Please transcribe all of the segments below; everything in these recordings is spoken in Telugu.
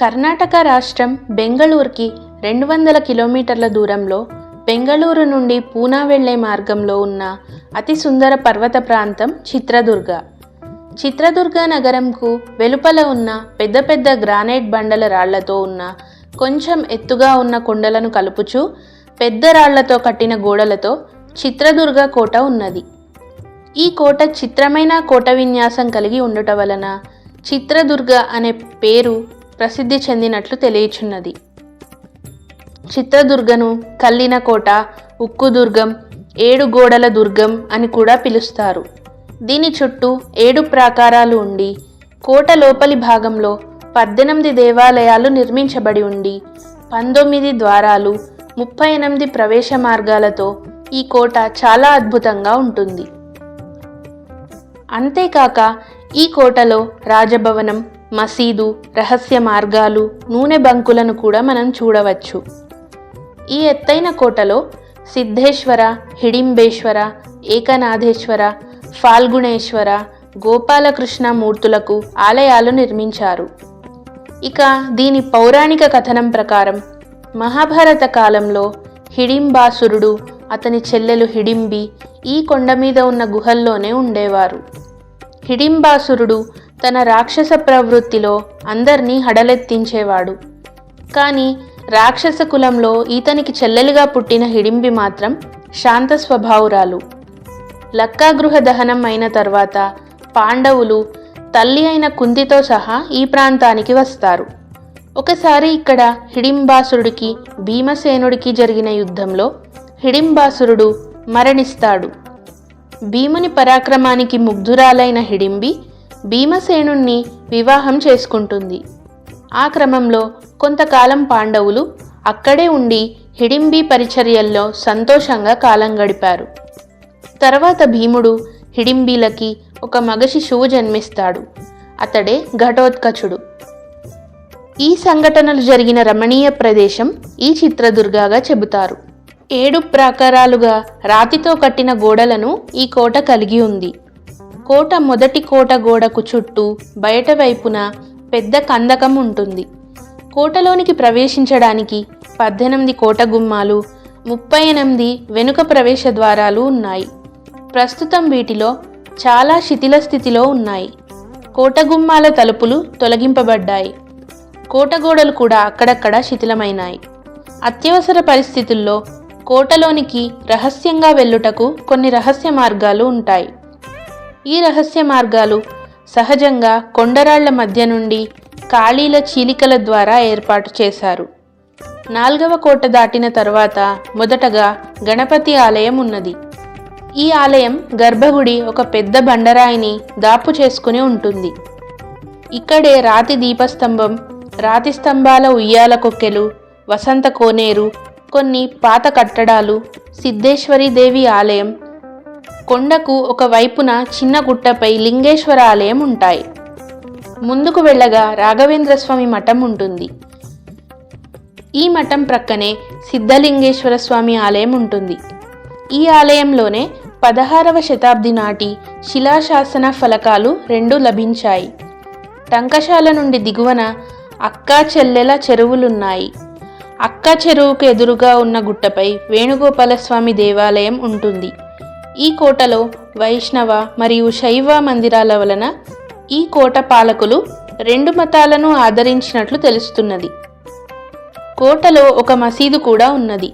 కర్ణాటక రాష్ట్రం బెంగళూరుకి రెండు వందల కిలోమీటర్ల దూరంలో బెంగళూరు నుండి పూనా వెళ్ళే మార్గంలో ఉన్న అతి సుందర పర్వత ప్రాంతం చిత్రదుర్గ. చిత్రదుర్గ నగరంకు వెలుపల ఉన్న పెద్ద పెద్ద గ్రానైట్ బండల రాళ్ళతో ఉన్న కొంచెం ఎత్తుగా ఉన్న కొండలను కలుపుచూ పెద్ద రాళ్ళతో కట్టిన గోడలతో చిత్రదుర్గ కోట ఉన్నది. ఈ కోట చిత్రమైన కోట విన్యాసం కలిగి ఉండుట వలన చిత్రదుర్గ అనే పేరు ప్రసిద్ధి చెందినట్లు తెలియచున్నది. చిత్రదుర్గను కల్లిన కోట ఉక్కు దుర్గం ఏడు గోడల దుర్గం అని కూడా పిలుస్తారు. దీని చుట్టూ ఏడు ప్రాకారాలు ఉండి కోట లోపలి భాగంలో పద్దెనిమిది దేవాలయాలు నిర్మించబడి ఉండి పంతొమ్మిది ద్వారాలు ముప్పై ఎనిమిది ప్రవేశ మార్గాలతో ఈ కోట చాలా అద్భుతంగా ఉంటుంది. అంతేకాక ఈ కోటలో రాజభవనం మసీదు రహస్య మార్గాలు నూనె బంకులను కూడా మనం చూడవచ్చు. ఈ ఎత్తైన కోటలో సిద్ధేశ్వర హిడింబేశ్వర ఏకనాథేశ్వర ఫాల్గుణేశ్వర గోపాలకృష్ణ మూర్తులకు ఆలయాలు నిర్మించారు. ఇక దీని పౌరాణిక కథనం ప్రకారం మహాభారత కాలంలో హిడింబాసురుడు అతని చెల్లెలు హిడింబి ఈ కొండ మీద ఉన్న గుహల్లోనే ఉండేవారు. హిడింబాసురుడు తన రాక్షస ప్రవృత్తిలో అందర్నీ హడలెత్తించేవాడు. కానీ రాక్షస కులంలో ఈతనికి చెల్లెలుగా పుట్టిన హిడింబి మాత్రం శాంత స్వభావురాలు. లక్కాగృహ దహనం అయిన తర్వాత పాండవులు తల్లి అయిన కుంతితో సహా ఈ ప్రాంతానికి వస్తారు. ఒకసారి ఇక్కడ హిడింబాసురుడికి భీమసేనుడికి జరిగిన యుద్ధంలో హిడింబాసురుడు మరణిస్తాడు. భీముని పరాక్రమానికి ముగ్ధురాలైన హిడింబి భీమసేనుణ్ణి వివాహం చేసుకుంటుంది. ఆ క్రమంలో కొంతకాలం పాండవులు అక్కడే ఉండి హిడింబి పరిచర్యల్లో సంతోషంగా కాలం గడిపారు. తర్వాత భీముడు హిడింబీలకి ఒక మగ శిశువు జన్మిస్తాడు. అతడే ఘటోత్కచుడు. ఈ సంఘటనలు జరిగిన రమణీయ ప్రదేశం ఈ చిత్రదుర్గాగా చెబుతారు. ఏడు ప్రాకారాలుగా రాతితో కట్టిన గోడలను ఈ కోట కలిగి ఉంది. కోట మొదటి కోట గోడకు చుట్టూ బయట వైపున పెద్ద కందకం ఉంటుంది. కోటలోనికి ప్రవేశించడానికి పద్దెనిమిది కోట గుమ్మాలు ముప్పై ఎనిమిది వెనుక ప్రవేశ ద్వారాలు ఉన్నాయి. ప్రస్తుతం వీటిలో చాలా శిథిల స్థితిలో ఉన్నాయి. కోట గుమ్మాల తలుపులు తొలగింపబడ్డాయి. కోట గోడలు కూడా అక్కడక్కడ శిథిలమైనాయి. అత్యవసర పరిస్థితుల్లో కోటలోనికి రహస్యంగా వెళ్ళుటకు కొన్ని రహస్య మార్గాలు ఉంటాయి. ఈ రహస్య మార్గాలు సహజంగా కొండరాళ్ళ మధ్య నుండి ఖాళీల చీలికల ద్వారా ఏర్పాటు చేశారు. నాల్గవ కోట దాటిన తర్వాత మొదటగా గణపతి ఆలయం ఉన్నది. ఈ ఆలయం గర్భగుడి ఒక పెద్ద బండరాయిని దాపు చేసుకుని ఉంటుంది. ఇక్కడే రాతి దీపస్తంభం రాతి స్తంభాల ఉయ్యాల కొక్కెలు వసంత కోనేరు కొన్ని పాత కట్టడాలు సిద్ధేశ్వరి దేవి ఆలయం కొండకు ఒక వైపున చిన్న గుట్టపై లింగేశ్వర ఆలయం ఉంటాయి. ముందుకు వెళ్ళగా రాఘవేంద్ర స్వామి మఠం ఉంటుంది. ఈ మఠం ప్రక్కనే సిద్ధలింగేశ్వర స్వామి ఆలయం ఉంటుంది. ఈ ఆలయంలోనే పదహారవ శతాబ్ది నాటి శిలాశాసన ఫలకాలు రెండు లభించాయి. టంకశాల నుండి దిగువన అక్కా చెల్లెల చెరువులున్నాయి. అక్క చెరువుకు ఎదురుగా ఉన్న గుట్టపై వేణుగోపాలస్వామి దేవాలయం ఉంటుంది. ఈ కోటలో వైష్ణవ మరియు శైవ మందిరాల వలన ఈ కోట పాలకులు రెండు మతాలను ఆదరించినట్లు తెలుస్తున్నది. కోటలో ఒక మసీదు కూడా ఉన్నది.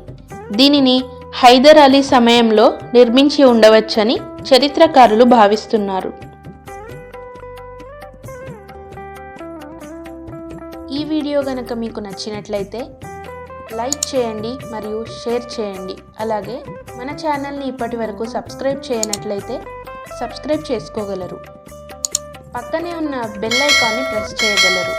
దీనిని హైదర్ అలీ సమయంలో నిర్మించి ఉండవచ్చని చరిత్రకారులు భావిస్తున్నారు. ఈ వీడియో గనక మీకు నచ్చినట్లయితే లైక్ చేయండి మరియు షేర్ చేయండి. అలాగే మన ఛానల్ని ఇప్పటి వరకు సబ్స్క్రైబ్ చేయనట్లయితే సబ్స్క్రైబ్ చేసుకోగలరు. పక్కనే ఉన్న బెల్ ఐకాన్ని ప్రెస్ చేయగలరు.